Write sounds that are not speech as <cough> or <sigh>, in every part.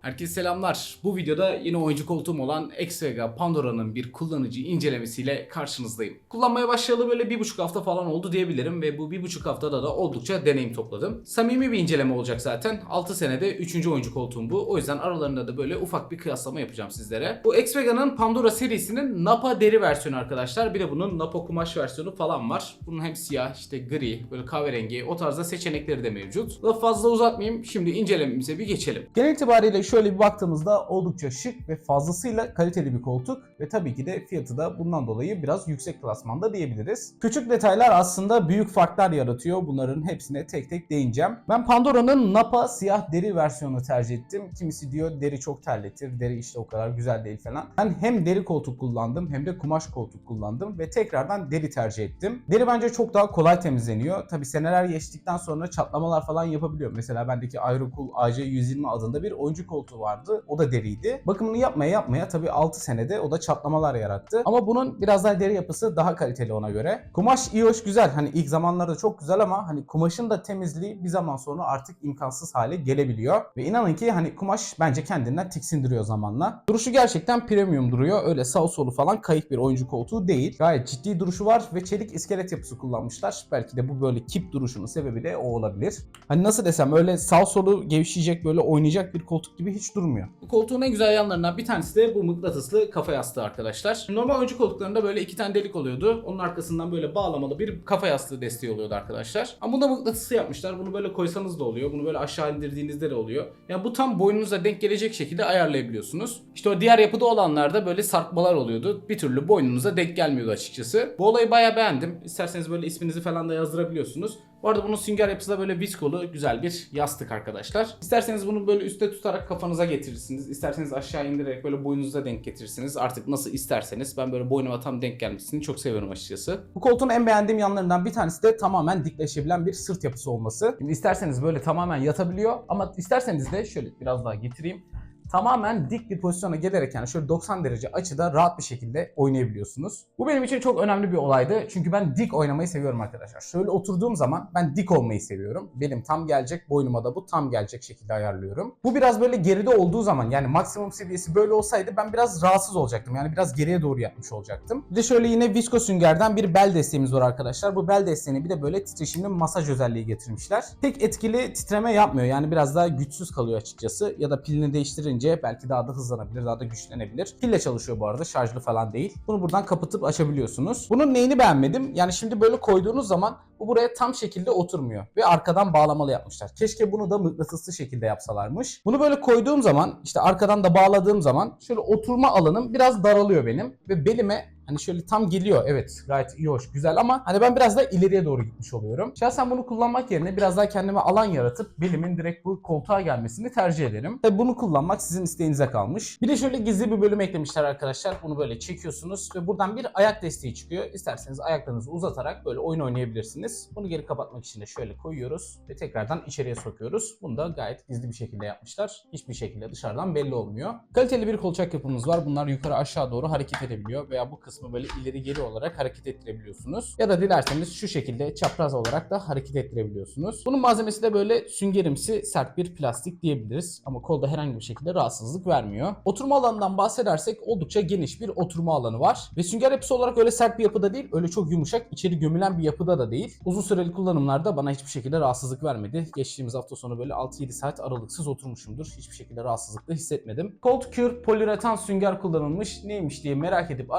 Herkese selamlar. Bu videoda yine oyuncu koltuğum olan Xvega Pandora'nın bir kullanıcı incelemesiyle karşınızdayım. Kullanmaya başlayalı böyle bir buçuk hafta falan oldu diyebilirim ve bu bir buçuk haftada da oldukça deneyim topladım. Samimi bir inceleme olacak zaten. 6 senede 3. oyuncu koltuğum bu. O yüzden aralarında da böyle ufak bir kıyaslama yapacağım sizlere. Bu Xvega'nın Pandora serisinin Napa deri versiyonu arkadaşlar. Bir de bunun Napa kumaş versiyonu falan var. Bunun hem siyah işte gri böyle kahverengi o tarzda seçenekleri de mevcut. Lafı fazla uzatmayayım. Şimdi incelememize bir geçelim. Genel itibariyle şöyle bir baktığımızda oldukça şık ve fazlasıyla kaliteli bir koltuk ve tabii ki de fiyatı da bundan dolayı biraz yüksek klasmanda diyebiliriz. Küçük detaylar aslında büyük farklar yaratıyor. Bunların hepsine tek tek değineceğim. Ben Pandora'nın Napa siyah deri versiyonunu tercih ettim. Kimisi diyor deri çok terletir, deri işte o kadar güzel değil falan. Ben hem deri koltuk kullandım hem de kumaş koltuk kullandım ve tekrardan deri tercih ettim. Deri bence çok daha kolay temizleniyor. Tabii seneler geçtikten sonra çatlamalar falan yapabiliyor. Mesela bendeki Aerocool AC120 adında bir oyuncu koltuğu vardı. O da deriydi. Bakımını yapmaya yapmaya tabii 6 senede o da çatlamalar yarattı. Ama bunun biraz daha deri yapısı daha kaliteli ona göre. Kumaş iyi hoş güzel. Hani ilk zamanlarda çok güzel ama hani kumaşın da temizliği bir zaman sonra artık imkansız hale gelebiliyor. Ve inanın ki hani kumaş bence kendinden tiksindiriyor zamanla. Duruşu gerçekten premium duruyor. Öyle sağ solu falan kayık bir oyuncu koltuğu değil. Gayet ciddi duruşu var ve çelik iskelet yapısı kullanmışlar. Belki de bu böyle kip duruşunun sebebi de o olabilir. Hani nasıl desem öyle sağ solu gevşeyecek böyle oynayacak bir koltuk gibi hiç durmuyor. Bu koltuğun en güzel yanlarından bir tanesi de bu mıknatıslı kafa yastığı arkadaşlar. Normal oyuncu koltuklarında böyle iki tane delik oluyordu. Onun arkasından böyle bağlamalı bir kafa yastığı desteği oluyordu arkadaşlar. Ama bunda mıknatıslı yapmışlar. Bunu böyle koysanız da oluyor. Bunu böyle aşağı indirdiğinizde de oluyor. Yani bu tam boynunuza denk gelecek şekilde ayarlayabiliyorsunuz. İşte o diğer yapıda olanlarda böyle sarkmalar oluyordu. Bir türlü boynunuza denk gelmiyordu açıkçası. Bu olayı bayağı beğendim. İsterseniz böyle isminizi falan da yazdırabiliyorsunuz. Bu arada bunun sünger yapısı da böyle viskolu güzel bir yastık arkadaşlar. İsterseniz bunu böyle üstte tutarak kafanıza getirirsiniz. İsterseniz aşağı indirerek böyle boynunuza denk getirirsiniz. Artık nasıl isterseniz. Ben böyle boynuma tam denk gelmesini çok seviyorum açıkçası. Bu koltuğun en beğendiğim yanlarından bir tanesi de tamamen dikleşebilen bir sırt yapısı olması. Şimdi isterseniz böyle tamamen yatabiliyor ama isterseniz de şöyle biraz daha getireyim. Tamamen dik bir pozisyona gelerek yani şöyle 90 derece açıda rahat bir şekilde oynayabiliyorsunuz. Bu benim için çok önemli bir olaydı. Çünkü ben dik oynamayı seviyorum arkadaşlar. Şöyle oturduğum zaman ben dik olmayı seviyorum. Benim tam gelecek, boynuma da bu tam gelecek şekilde ayarlıyorum. Bu biraz böyle geride olduğu zaman yani maksimum seviyesi böyle olsaydı ben biraz rahatsız olacaktım. Yani biraz geriye doğru yapmış olacaktım. Bir de şöyle yine visko süngerden bir bel desteğimiz var arkadaşlar. Bu bel desteğini bir de böyle titreşimli masaj özelliği getirmişler. Pek etkili titreme yapmıyor. Yani biraz daha güçsüz kalıyor açıkçası. Ya da pilini değiştirince belki daha da hızlanabilir, daha da güçlenebilir. Pille çalışıyor bu arada, şarjlı falan değil. Bunu buradan kapatıp açabiliyorsunuz. Bunun neyini beğenmedim? Yani şimdi böyle koyduğunuz zaman bu buraya tam şekilde oturmuyor ve arkadan bağlamalı yapmışlar. Keşke bunu da mıknatıslı şekilde yapsalarmış. Bunu böyle koyduğum zaman, işte arkadan da bağladığım zaman şöyle oturma alanım biraz daralıyor benim ve belime Hani şöyle tam geliyor evet gayet iyi hoş güzel ama hani ben biraz daha ileriye doğru gitmiş oluyorum. Şahsen bunu kullanmak yerine biraz daha kendime alan yaratıp belimin direkt bu koltuğa gelmesini tercih ederim. Tabi bunu kullanmak sizin isteğinize kalmış. Bir de şöyle gizli bir bölüm eklemişler arkadaşlar. Bunu böyle çekiyorsunuz ve buradan bir ayak desteği çıkıyor. İsterseniz ayaklarınızı uzatarak böyle oyun oynayabilirsiniz. Bunu geri kapatmak için de şöyle koyuyoruz ve tekrardan içeriye sokuyoruz. Bunu da gayet gizli bir şekilde yapmışlar. Hiçbir şekilde dışarıdan belli olmuyor. Kaliteli bir kolçak yapımız var. Bunlar yukarı aşağı doğru hareket edebiliyor veya bu kısmı böyle ileri geri olarak hareket ettirebiliyorsunuz. Ya da dilerseniz şu şekilde çapraz olarak da hareket ettirebiliyorsunuz. Bunun malzemesi de böyle süngerimsi sert bir plastik diyebiliriz. Ama kolda herhangi bir şekilde rahatsızlık vermiyor. Oturma alanından bahsedersek oldukça geniş bir oturma alanı var. Ve sünger yapısı olarak öyle sert bir yapıda değil, öyle çok yumuşak, içeri gömülen bir yapıda da değil. Uzun süreli kullanımlarda bana hiçbir şekilde rahatsızlık vermedi. Geçtiğimiz hafta sonu böyle 6-7 saat aralıksız oturmuşumdur. Hiçbir şekilde rahatsızlık da hissetmedim. Cold Cure poliüretan sünger kullanılmış. Neymiş diye merak edip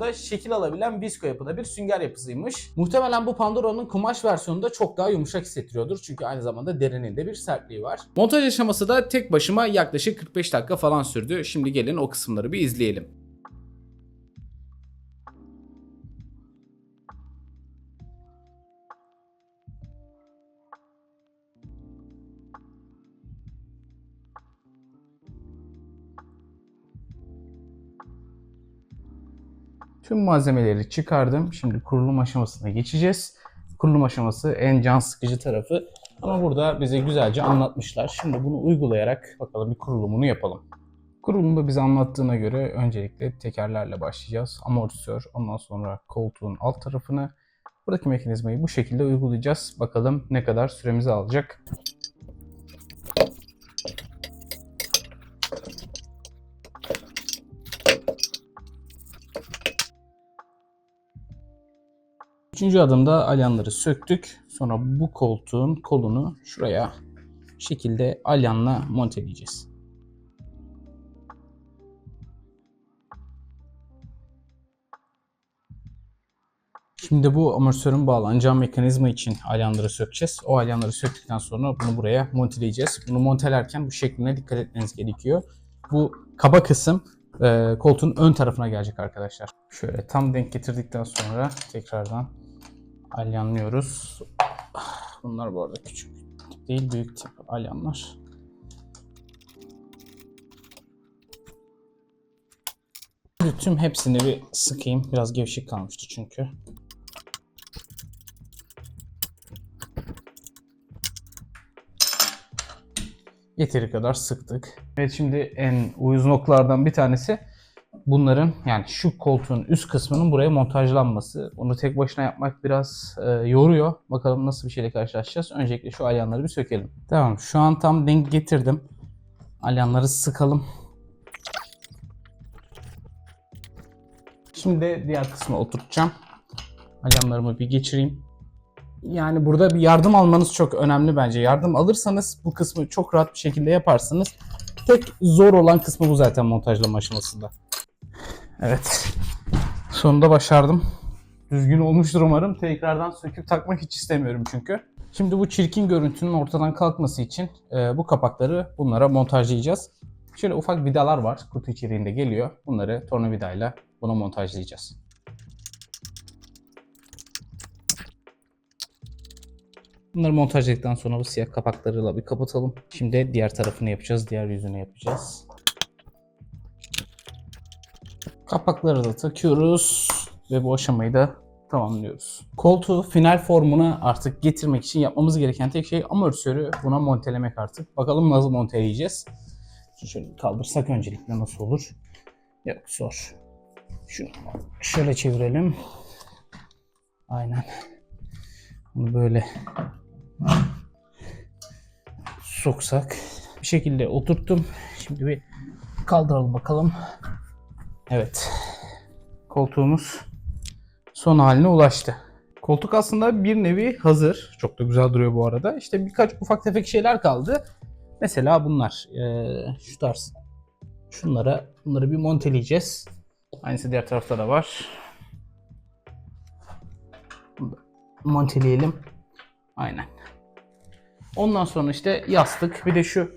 araştırdığımda şekil alabilen visko yapıda bir sünger yapısıymış. Muhtemelen bu Pandora'nın kumaş versiyonunda çok daha yumuşak hissettiriyordur. Çünkü aynı zamanda derinin de bir sertliği var. Montaj aşaması da tek başıma yaklaşık 45 dakika falan sürdü. Şimdi gelin o kısımları bir izleyelim. Tüm malzemeleri çıkardım. Şimdi kurulum aşamasına geçeceğiz. Kurulum aşaması en can sıkıcı tarafı. Ama burada bize güzelce anlatmışlar. Şimdi bunu uygulayarak bakalım bir kurulumunu yapalım. Kurulumda bize anlattığına göre öncelikle tekerlerle başlayacağız. Amortisör, ondan sonra koltuğun alt tarafını. Buradaki mekanizmayı bu şekilde uygulayacağız. Bakalım ne kadar süremizi alacak. Üçüncü adımda alyanları söktük. Sonra bu koltuğun kolunu şuraya şekilde alyanla monteleyeceğiz. Şimdi bu amortisörün bağlanacağı mekanizma için alyanları sökeceğiz. O alyanları söktükten sonra bunu buraya monteleyeceğiz. Bunu montelerken bu şekline dikkat etmeniz gerekiyor. Bu kaba kısım e, koltuğun ön tarafına gelecek arkadaşlar. Şöyle tam denk getirdikten sonra tekrardan alyanlıyoruz. Bunlar bu arada küçük tip değil büyük tip alyanlar. Tüm hepsini bir sıkayım. Biraz gevşek kalmıştı çünkü. Yeteri kadar sıktık. Evet şimdi en uyuz noktalardan bir tanesi bunların yani şu koltuğun üst kısmının buraya montajlanması. Onu tek başına yapmak biraz e, yoruyor. Bakalım nasıl bir şeyle karşılaşacağız. Öncelikle şu alyanları bir sökelim. Tamam şu an tam denk getirdim. Alyanları sıkalım. Şimdi diğer kısma oturtacağım. Alyanlarımı bir geçireyim. Yani burada bir yardım almanız çok önemli bence. Yardım alırsanız bu kısmı çok rahat bir şekilde yaparsınız. Tek zor olan kısmı bu zaten montajlama aşamasında. Evet. Sonunda başardım. Düzgün olmuştur umarım. Tekrardan söküp takmak hiç istemiyorum çünkü. Şimdi bu çirkin görüntünün ortadan kalkması için e, bu kapakları bunlara montajlayacağız. Şöyle ufak vidalar var. Kutu içeriğinde geliyor. Bunları tornavidayla buna montajlayacağız. Bunları montajladıktan sonra bu siyah kapaklarıyla bir kapatalım. Şimdi diğer tarafını yapacağız. Diğer yüzünü yapacağız. Kapakları da takıyoruz ve bu aşamayı da tamamlıyoruz. Koltuğu final formuna artık getirmek için yapmamız gereken tek şey amortisörü buna montelemek artık. Bakalım nasıl monteleyeceğiz. Şöyle kaldırsak öncelikle nasıl olur? Yok zor. Şunu şöyle çevirelim. Aynen. Bunu böyle soksak bir şekilde oturttum. Şimdi bir kaldıralım bakalım. Evet. Koltuğumuz son haline ulaştı. Koltuk aslında bir nevi hazır. Çok da güzel duruyor bu arada. İşte birkaç ufak tefek şeyler kaldı. Mesela bunlar. Ee, şu tarz. Şunlara, bunları bir monteleyeceğiz. Aynısı diğer tarafta da var. Monteleyelim. Aynen. Ondan sonra işte yastık. Bir de şu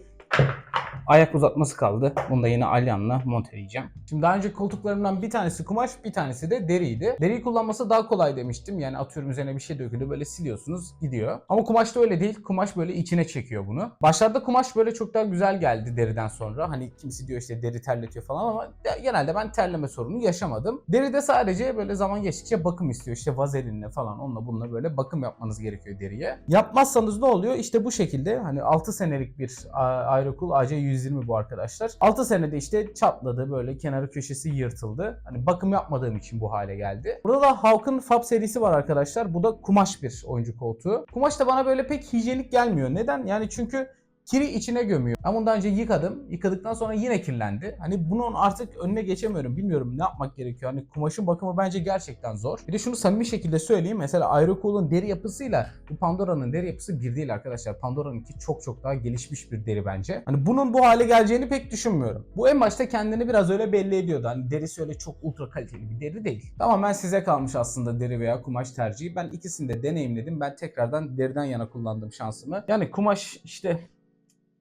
ayak uzatması kaldı. Bunu da yine alyanla monteleyeceğim. Şimdi daha önce koltuklarımdan bir tanesi kumaş, bir tanesi de deriydi. Deriyi kullanması daha kolay demiştim. Yani atıyorum üzerine bir şey dökülüyor böyle siliyorsunuz gidiyor. Ama kumaş da öyle değil. Kumaş böyle içine çekiyor bunu. Başlarda kumaş böyle çok daha güzel geldi deriden sonra. Hani kimisi diyor işte deri terletiyor falan ama genelde ben terleme sorunu yaşamadım. Deride sadece böyle zaman geçtikçe bakım istiyor. İşte vazelinle falan onunla bununla böyle bakım yapmanız gerekiyor deriye. Yapmazsanız ne oluyor? İşte bu şekilde hani 6 senelik bir Aerocool AC120 bu arkadaşlar. 6 senede işte çatladı böyle kenarı köşesi yırtıldı. Hani bakım yapmadığım için bu hale geldi. Burada da Hawk'ın Fab serisi var arkadaşlar. Bu da kumaş bir oyuncu koltuğu. Kumaş da bana böyle pek hijyenik gelmiyor. Neden? Yani çünkü kiri içine gömüyor. Ben bundan önce yıkadım. Yıkadıktan sonra yine kirlendi. Hani bunun artık önüne geçemiyorum. Bilmiyorum ne yapmak gerekiyor. Hani kumaşın bakımı bence gerçekten zor. Bir de şunu samimi şekilde söyleyeyim. Mesela Aerocool'un deri yapısıyla bu Pandora'nın deri yapısı bir değil arkadaşlar. Pandora'nınki çok çok daha gelişmiş bir deri bence. Hani bunun bu hale geleceğini pek düşünmüyorum. Bu en başta kendini biraz öyle belli ediyordu. Hani derisi öyle çok ultra kaliteli bir deri değil. Tamamen size kalmış aslında deri veya kumaş tercihi. Ben ikisini de deneyimledim. Ben tekrardan deriden yana kullandım şansımı. Yani kumaş işte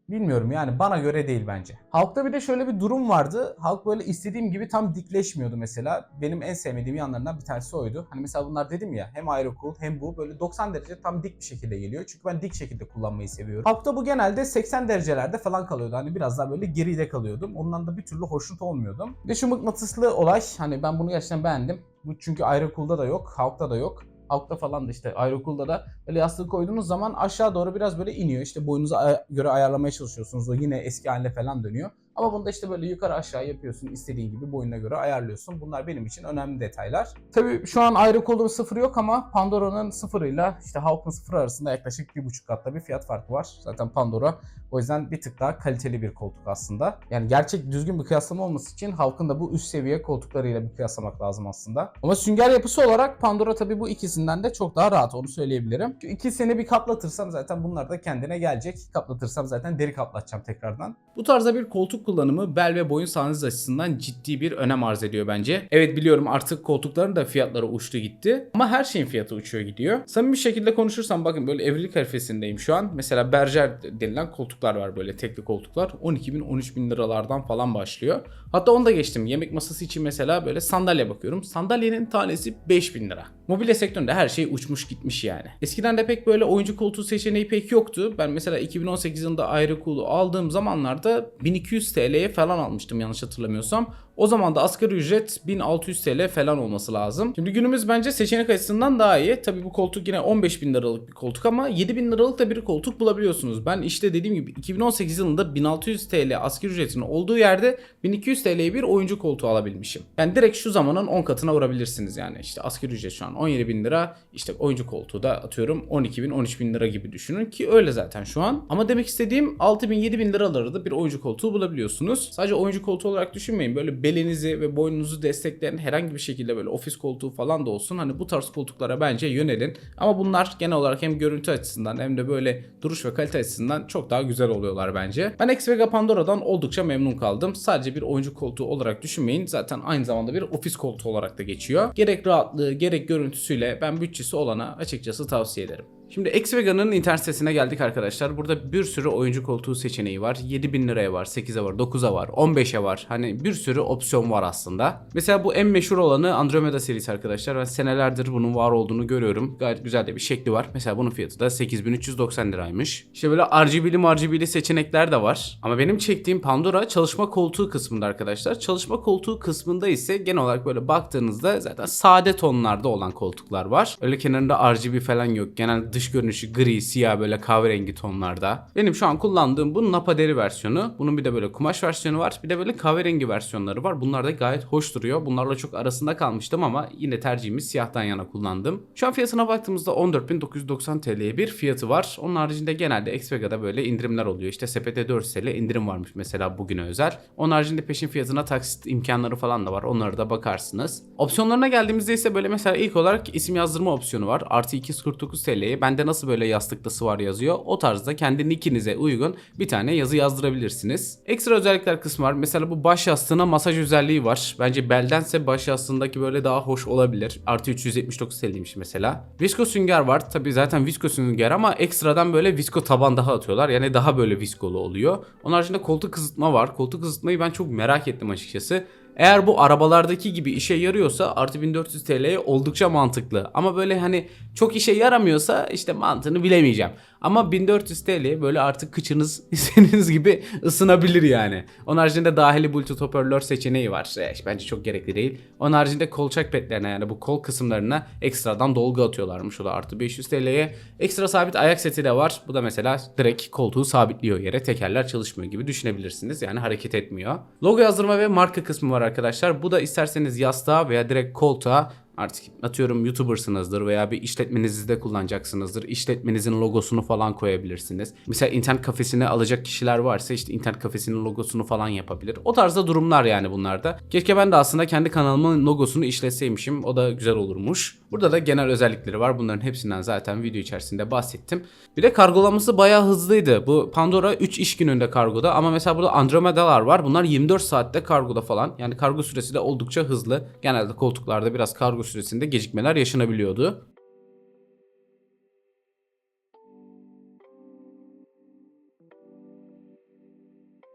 Bilmiyorum yani bana göre değil bence. Halkta bir de şöyle bir durum vardı. Halk böyle istediğim gibi tam dikleşmiyordu mesela. Benim en sevmediğim yanlarından bir tanesi oydu. Hani mesela bunlar dedim ya hem Aerocool hem bu böyle 90 derece tam dik bir şekilde geliyor. Çünkü ben dik şekilde kullanmayı seviyorum. Halkta bu genelde 80 derecelerde falan kalıyordu. Hani biraz daha böyle geride kalıyordum. Ondan da bir türlü hoşnut olmuyordum. Ve şu mıknatıslı olay hani ben bunu gerçekten beğendim. Bu çünkü Aerocool'da da yok, Halk'ta da yok. Halkta falan da işte Aerocool'da da böyle yastığı koyduğunuz zaman aşağı doğru biraz böyle iniyor. İşte boyunuza göre ayarlamaya çalışıyorsunuz. O yine eski haline falan dönüyor. Ama bunda işte böyle yukarı aşağı yapıyorsun. istediğin gibi boyuna göre ayarlıyorsun. Bunlar benim için önemli detaylar. Tabii şu an ayrı kolun sıfırı yok ama Pandora'nın sıfırıyla işte Hawk'ın sıfırı arasında yaklaşık bir buçuk katta bir fiyat farkı var. Zaten Pandora o yüzden bir tık daha kaliteli bir koltuk aslında. Yani gerçek düzgün bir kıyaslama olması için Hawk'ın da bu üst seviye koltuklarıyla bir kıyaslamak lazım aslında. Ama sünger yapısı olarak Pandora tabii bu ikisinden de çok daha rahat onu söyleyebilirim. Şu ikisini bir kaplatırsam zaten bunlar da kendine gelecek. Kaplatırsam zaten deri kaplatacağım tekrardan. Bu tarzda bir koltuk kullanımı bel ve boyun sağlığınız açısından ciddi bir önem arz ediyor bence. Evet biliyorum artık koltukların da fiyatları uçtu gitti. Ama her şeyin fiyatı uçuyor gidiyor. Samimi bir şekilde konuşursam bakın böyle evlilik harifesindeyim şu an. Mesela berjer denilen koltuklar var böyle tekli koltuklar. 12 bin 13 bin liralardan falan başlıyor. Hatta onu da geçtim. Yemek masası için mesela böyle sandalye bakıyorum. Sandalyenin tanesi 5 bin lira. Mobilya sektöründe her şey uçmuş gitmiş yani. Eskiden de pek böyle oyuncu koltuğu seçeneği pek yoktu. Ben mesela 2018 yılında ayrı kulu aldığım zamanlarda 1200 TL'ye falan almıştım yanlış hatırlamıyorsam. O zaman da asgari ücret 1600 TL falan olması lazım. Şimdi günümüz bence seçenek açısından daha iyi. Tabi bu koltuk yine 15 bin liralık bir koltuk ama 7 bin liralık da bir koltuk bulabiliyorsunuz. Ben işte dediğim gibi 2018 yılında 1600 TL asgari ücretin olduğu yerde 1200 TL'ye bir oyuncu koltuğu alabilmişim. Yani direkt şu zamanın 10 katına vurabilirsiniz yani. İşte asgari ücret şu an 17 bin lira. işte oyuncu koltuğu da atıyorum 12 bin 13 bin lira gibi düşünün ki öyle zaten şu an. Ama demek istediğim 6 bin 7 bin liraları da bir oyuncu koltuğu bulabiliyorsunuz. Sadece oyuncu koltuğu olarak düşünmeyin. Böyle belinizi ve boynunuzu destekleyen herhangi bir şekilde böyle ofis koltuğu falan da olsun. Hani bu tarz koltuklara bence yönelin. Ama bunlar genel olarak hem görüntü açısından hem de böyle duruş ve kalite açısından çok daha güzel oluyorlar bence. Ben X-Vega Pandora'dan oldukça memnun kaldım. Sadece bir oyuncu koltuğu olarak düşünmeyin. Zaten aynı zamanda bir ofis koltuğu olarak da geçiyor. Gerek rahatlığı gerek görüntüsüyle ben bütçesi olana açıkçası tavsiye ederim. Şimdi Xvega'nın internet sitesine geldik arkadaşlar. Burada bir sürü oyuncu koltuğu seçeneği var. 7000 liraya var, 8'e var, 9'a var, 15'e var. Hani bir sürü opsiyon var aslında. Mesela bu en meşhur olanı Andromeda serisi arkadaşlar. Ben senelerdir bunun var olduğunu görüyorum. Gayet güzel de bir şekli var. Mesela bunun fiyatı da 8390 liraymış. İşte böyle RGB'li RGB'li seçenekler de var. Ama benim çektiğim Pandora çalışma koltuğu kısmında arkadaşlar. Çalışma koltuğu kısmında ise genel olarak böyle baktığınızda zaten sade tonlarda olan koltuklar var. Öyle kenarında RGB falan yok. Genel dış görünüşü gri, siyah böyle kahverengi tonlarda. Benim şu an kullandığım bu Napa deri versiyonu. Bunun bir de böyle kumaş versiyonu var. Bir de böyle kahverengi versiyonları var. Bunlar da gayet hoş duruyor. Bunlarla çok arasında kalmıştım ama yine tercihimi siyahtan yana kullandım. Şu an fiyatına baktığımızda 14.990 TL'ye bir fiyatı var. Onun haricinde genelde Xvega'da böyle indirimler oluyor. İşte sepete 4 TL indirim varmış mesela bugüne özel. Onun haricinde peşin fiyatına taksit imkanları falan da var. Onlara da bakarsınız. Opsiyonlarına geldiğimizde ise böyle mesela ilk olarak isim yazdırma opsiyonu var. Artı 249 TL'ye. Bende nasıl böyle yastıklısı var yazıyor. O tarzda kendi nickinize uygun bir tane yazı yazdırabilirsiniz. Ekstra özellikler kısmı var. Mesela bu baş yastığına masaj özelliği var. Bence beldense baş yastığındaki böyle daha hoş olabilir. Artı 379 TL'ymiş mesela. Visko sünger var. Tabi zaten visko sünger ama ekstradan böyle visko taban daha atıyorlar. Yani daha böyle viskolu oluyor. Onun haricinde koltuk ısıtma var. Koltuk ısıtmayı ben çok merak ettim açıkçası. Eğer bu arabalardaki gibi işe yarıyorsa artı 1400 TL'ye oldukça mantıklı. Ama böyle hani çok işe yaramıyorsa işte mantığını bilemeyeceğim. Ama 1400 TL böyle artık kıçınız <laughs> istediğiniz gibi ısınabilir yani. Onun haricinde dahili bluetooth hoparlör seçeneği var. E, bence çok gerekli değil. Onun haricinde kolçak petlerine yani bu kol kısımlarına ekstradan dolgu atıyorlarmış. O da artı 500 TL'ye. Ekstra sabit ayak seti de var. Bu da mesela direkt koltuğu sabitliyor yere. Tekerler çalışmıyor gibi düşünebilirsiniz. Yani hareket etmiyor. Logo yazdırma ve marka kısmı var arkadaşlar. Bu da isterseniz yastığa veya direkt koltuğa Artık atıyorum YouTuber'sınızdır veya bir işletmenizde kullanacaksınızdır. İşletmenizin logosunu falan koyabilirsiniz. Mesela internet kafesine alacak kişiler varsa işte internet kafesinin logosunu falan yapabilir. O tarzda durumlar yani bunlarda. Keşke ben de aslında kendi kanalımın logosunu işletseymişim. O da güzel olurmuş. Burada da genel özellikleri var. Bunların hepsinden zaten video içerisinde bahsettim. Bir de kargolaması bayağı hızlıydı. Bu Pandora 3 iş gününde kargoda ama mesela burada Andromeda'lar var. Bunlar 24 saatte kargoda falan. Yani kargo süresi de oldukça hızlı. Genelde koltuklarda biraz süresinde gecikmeler yaşanabiliyordu.